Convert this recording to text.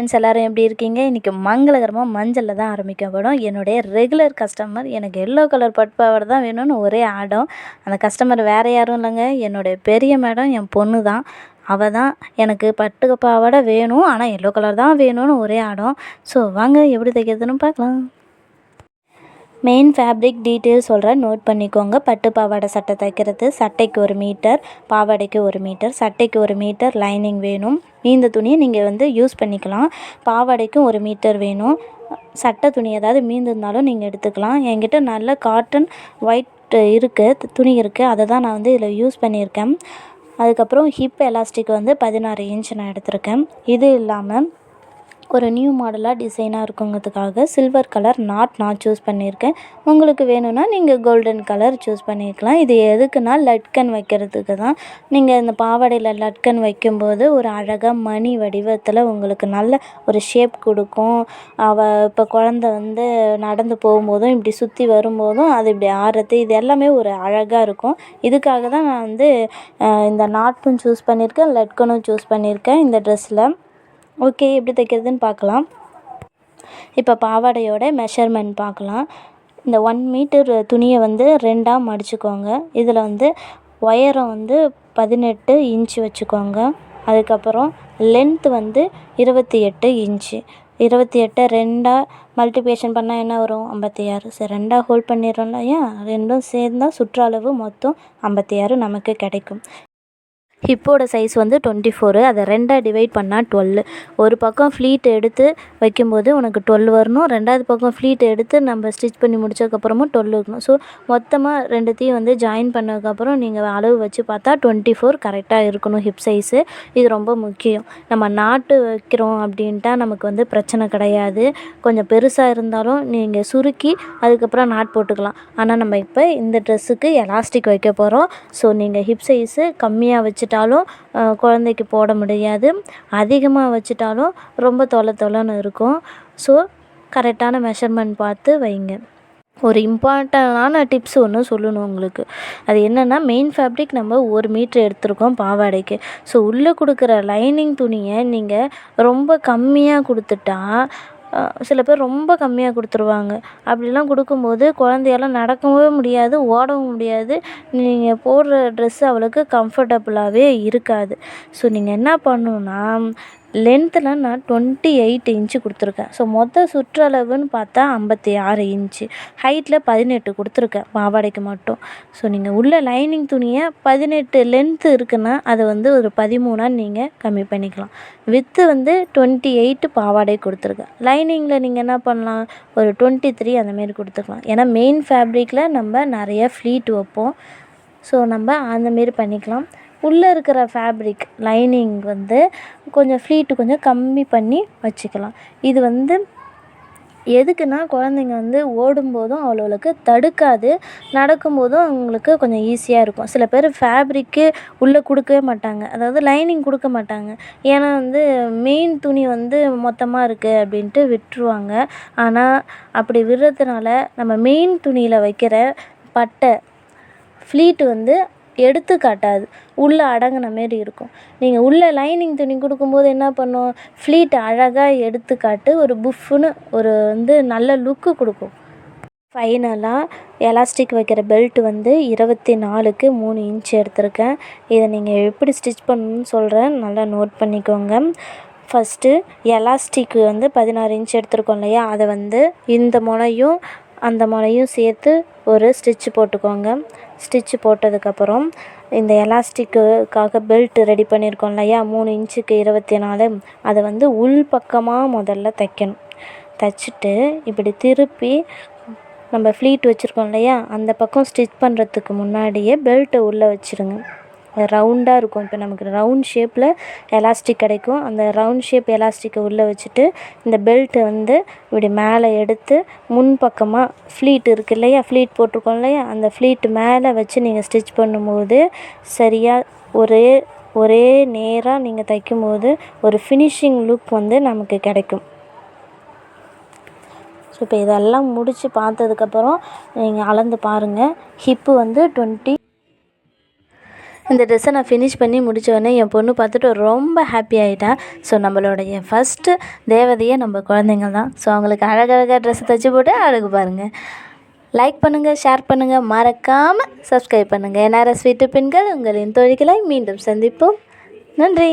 Friends எல்லோரும் எப்படி இருக்கீங்க? இன்றைக்கி மங்களகரமாக மஞ்சளில் தான் ஆரம்பிக்கப்படும் என்னுடைய ரெகுலர் கஸ்டமர் எனக்கு எல்லோ கலர் பட்டு தான் வேணும்னு ஒரே ஆடம் அந்த கஸ்டமர் வேறு யாரும் இல்லைங்க. என்னுடைய பெரிய மேடம் என் பொண்ணு தான். அவள் தான் எனக்கு பட்டு பாவாடை வேணும். ஆனால் எல்லோ கலர் தான் வேணும்னு ஒரே ஆடம் ஸோ வாங்க எப்படி தைக்கிறதுன்னு பார்க்கலாம். மெயின் ஃபேப்ரிக் டீட்டெயில் சொல்கிறேன் நோட் பண்ணிக்கோங்க. பட்டு பாவாடை சட்டை தைக்கிறது சட்டைக்கு ஒரு மீட்டர் பாவாடைக்கு ஒரு மீட்டர் சட்டைக்கு ஒரு மீட்டர் லைனிங் வேணும். இந்த துணியை நீங்கள் வந்து யூஸ் பண்ணிக்கலாம். பாவாடைக்கும் ஒரு மீட்டர் வேணும். சட்டை துணி ஏதாவது மீந்திருந்தாலும் நீங்கள் எடுத்துக்கலாம். என்கிட்ட நல்ல காட்டன் ஒயிட் இருக்குது துணி இருக்குது அதை தான் நான் வந்து இதில் யூஸ் பண்ணியிருக்கேன். அதுக்கப்புறம் ஹிப் எலாஸ்டிக் வந்து பதினாறு இன்ச் நான் எடுத்திருக்கேன். இது இல்லாமல் ஒரு நியூ மாடலாக டிசைனாக இருக்குங்கிறதுக்காக சில்வர் கலர் நாட் நான் சூஸ் பண்ணியிருக்கேன். உங்களுக்கு வேணும்னா நீங்கள் கோல்டன் கலர் சூஸ் பண்ணிக்கலாம். இது எதுக்குன்னா லட்கன் வைக்கிறதுக்கு தான். நீங்கள் இந்த பாவாடையில் லட்கன் வைக்கும்போது ஒரு அழகாக மணி வடிவத்தில் உங்களுக்கு நல்ல ஒரு ஷேப் கொடுக்கும். அவள் இப்போ குழந்த வந்து நடந்து போகும்போதும் இப்படி சுற்றி வரும்போதும் அது இப்படி ஆடுறது இது எல்லாமே ஒரு அழகாக இருக்கும். இதுக்காக தான் நான் வந்து இந்த நாட்டும் சூஸ் பண்ணியிருக்கேன் லட்கனும் சூஸ் பண்ணியிருக்கேன் இந்த ட்ரெஸ்ஸில் ஓகே எப்படி தைக்கிறதுன்னு பார்க்கலாம். இப்போ பாவாடையோட மெஷர்மெண்ட் பார்க்கலாம். இந்த ஒன் மீட்டர் துணியை வந்து ரெண்டாக மடிச்சுக்கோங்க. இதில் வந்து உயரம் வந்து பதினெட்டு இன்ச்சு வச்சுக்கோங்க. அதுக்கப்புறம் லென்த் வந்து இருபத்தி எட்டு இன்ச்சு இருபத்தி எட்டை ரெண்டாக மல்டிப்ளிகேஷன் பண்ணால் என்ன வரும்? ஐம்பத்தி ஆறு. சரி ரெண்டாக ஹோல்ட் பண்ணிடுறோம் இல்லையா ரெண்டும் சேர்ந்தால் சுற்றளவு மொத்தம் ஐம்பத்தி ஆறு நமக்கு கிடைக்கும். ஹிப்போட சைஸ் வந்து டுவெண்ட்டி ஃபோரு. அதை ரெண்டாக டிவைட் பண்ணால் டுவெல் ஒரு பக்கம் ஃப்ளீட் எடுத்து வைக்கும்போது உனக்கு டுவெல் வரணும். ரெண்டாவது பக்கம் ஃப்ளீட் எடுத்து நம்ம ஸ்டிச் பண்ணி முடிச்சதுக்கப்புறமும் டுவெல் இருக்கணும். ஸோ மொத்தமாக ரெண்டுத்தையும் வந்து ஜாயின் பண்ணதுக்கப்புறம் நீங்கள் அளவு வச்சு பார்த்தா டுவெண்ட்டி ஃபோர் கரெக்டாக இருக்கணும் ஹிப் சைஸு இது ரொம்ப முக்கியம். நம்ம நாட்டு வைக்கிறோம் அப்படின்ட்டா நமக்கு வந்து பிரச்சனை கிடையாது. கொஞ்சம் பெருசாக இருந்தாலும் நீங்கள் சுருக்கி அதுக்கப்புறம் நாட் போட்டுக்கலாம். ஆனால் நம்ம இப்போ இந்த ட்ரெஸ்ஸுக்கு எலாஸ்டிக் வைக்க போகிறோம் ஸோ நீங்கள் ஹிப் சைஸு கம்மியாக வச்சு வச்சுட்டாலும் குழந்தைக்கு போட முடியாது. அதிகமாக வச்சுட்டாலும் ரொம்ப தொலை தொலைன்னு இருக்கும். ஸோ கரெக்டான மெஷர்மெண்ட் பார்த்து வைங்க. ஒரு இம்பார்ட்டண்ட்டான டிப்ஸ் ஒன்று சொல்லணும் உங்களுக்கு. அது என்னென்னா மெயின் ஃபேப்ரிக் நம்ம ஒரு மீட்ரு எடுத்திருக்கோம் பாவாடைக்கு. ஸோ உள்ளே கொடுக்குற லைனிங் துணியை நீங்கள் ரொம்ப கம்மியாக கொடுத்துட்டா சில பேர் ரொம்ப கம்மியாக கொடுத்துருவாங்க. அப்படிலாம் கொடுக்கும்போது குழந்தையால நடக்கவே முடியாது ஓடவும் முடியாது. நீங்கள் போடுற ட்ரெஸ்ஸு அவளுக்கு கம்ஃபர்டபுளாகவே இருக்காது. ஸோ நீங்கள் என்ன பண்ணணுன்னா லென்த்தில் நான் டுவெண்ட்டி எயிட் இன்ச்சு கொடுத்துருக்கேன். ஸோ மொத்த சுற்றளவுன்னு பார்த்தா ஐம்பத்தி ஆறு இன்ச்சு ஹைட்டில் பதினெட்டு கொடுத்துருக்கேன். பாவாடைக்கு மட்டும். ஸோ நீங்கள் உள்ள லைனிங் துணியை பதினெட்டு லென்த்து இருக்குன்னா அதை வந்து ஒரு பதிமூணாக நீங்கள் கம்மி பண்ணிக்கலாம். வித்து வந்து டுவெண்ட்டி எயிட்டு பாவாடை கொடுத்துருக்கேன். லைனிங்கில் நீங்கள் என்ன பண்ணலாம்? ஒரு டுவெண்ட்டி த்ரீ அந்தமாரி கொடுத்துக்கலாம். ஏன்னா மெயின் ஃபேப்ரிக்கில் நம்ம நிறைய ஃப்ளீட் வைப்போம். ஸோ நம்ம அந்தமாரி பண்ணிக்கலாம். உள்ளே இருக்கிற ஃபேப்ரிக் லைனிங் வந்து கொஞ்சம் ஃப்ளீட்டு கொஞ்சம் கம்மி பண்ணி வச்சுக்கலாம். இது வந்து எதுக்குன்னா குழந்தைங்க வந்து ஓடும்போதும் அவ்வளோவுக்கு தடுக்காது நடக்கும்போதும் அவங்களுக்கு கொஞ்சம் ஈஸியாக இருக்கும். சில பேர் ஃபேப்ரிக்கு உள்ளே கொடுக்கவே மாட்டாங்க. அதாவது லைனிங் கொடுக்க மாட்டாங்க. ஏன்னா வந்து மெயின் துணி வந்து மொத்தமாக இருக்குது அப்படின்ட்டு விட்டுருவாங்க. ஆனால் அப்படி விடுறதுனால நம்ம மெயின் துணியில் வைக்கிற பட்டை ஃப்ளீட்டு வந்து எடுத்து காட்டாது. உள்ளே அடங்கின மாரி இருக்கும். நீங்கள் உள்ளே லைனிங் துணி கொடுக்கும்போது என்ன பண்ணும்? ஃப்ளீட் அழகாக எடுத்து காட்டு ஒரு புஃப்னு ஒரு வந்து நல்ல லுக்கு கொடுக்கும். ஃபைனலாக எலாஸ்டிக் வைக்கிற பெல்ட் வந்து இருபத்தி நாலுக்கு மூணு இன்ச் எடுத்திருக்கேன். இதை நீங்கள் எப்படி ஸ்டிச் பண்ணணும்னு சொல்கிறேன் நல்லா நோட் பண்ணிக்கோங்க. ஃபஸ்ட்டு எலாஸ்டிக் வந்து பதினாறு இன்ச் எடுத்திருக்கோம் இல்லையா? அதை வந்து இந்த முனையும் அந்த முனையும் சேர்த்து ஒரு ஸ்டிச்சு போட்டுக்கோங்க. ஸ்டிச்சு போட்டதுக்கப்புறம் இந்த எலாஸ்டிக்குக்காக பெல்ட்டு ரெடி பண்ணியிருக்கோம் இல்லையா? மூணு இன்ச்சுக்கு இருபத்தி நாலு. அதை வந்து உள் பக்கமாக முதல்ல தைக்கணும். தைச்சிட்டு இப்படி திருப்பி நம்ம ஃப்ளீட் வச்சுருக்கோம் இல்லையா? அந்த பக்கம் ஸ்டிச் பண்ணுறதுக்கு முன்னாடியே பெல்ட்டை உள்ளே வச்சுருங்க. ரவுண்டாக இருக்கும். இப்போ நமக்கு ரவுண்ட் ஷேப்பில் எலாஸ்டிக் கிடைக்கும். அந்த ரவுண்ட் ஷேப் எலாஸ்டிக்கை உள்ளே வச்சுட்டு இந்த பெல்ட்டை வந்து இப்படி மேலே எடுத்து முன் பக்கமாக ஃப்ளீட் இருக்குது இல்லையா? ஃப்ளீட் போட்டிருக்கோம் இல்லையா? அந்த ஃப்ளீட் மேலே வச்சு நீங்கள் ஸ்டிச் பண்ணும்போது சரியாக ஒரே ஒரே நேராக நீங்கள் தைக்கும்போது ஒரு ஃபினிஷிங் லுக் வந்து நமக்கு கிடைக்கும். ஸோ இப்போ இதெல்லாம் முடித்து பார்த்ததுக்கப்புறம் நீங்கள் அளந்து பாருங்கள் ஹிப்பு வந்து டுவெண்ட்டி இந்த ட்ரெஸ்ஸை நான் ஃபினிஷ் பண்ணி முடித்தோடனே என் பொண்ணு பார்த்துட்டு ரொம்ப ஹாப்பி ஆகிட்டேன் ஸோ நம்மளுடைய ஃபஸ்ட்டு தேவதையே நம்ம குழந்தைங்க தான். ஸோ அவங்களுக்கு அழகழகாக ட்ரெஸ்ஸை தைச்சி போட்டு அழகு பாருங்கள் லைக் பண்ணுங்கள் ஷேர் பண்ணுங்கள் மறக்காமல் சப்ஸ்கிரைப் பண்ணுங்கள் என்ஆர்எஸ் வீட்டு பெண்கள் உங்களின் தொழில்களை மீண்டும் சந்திப்போம். நன்றி.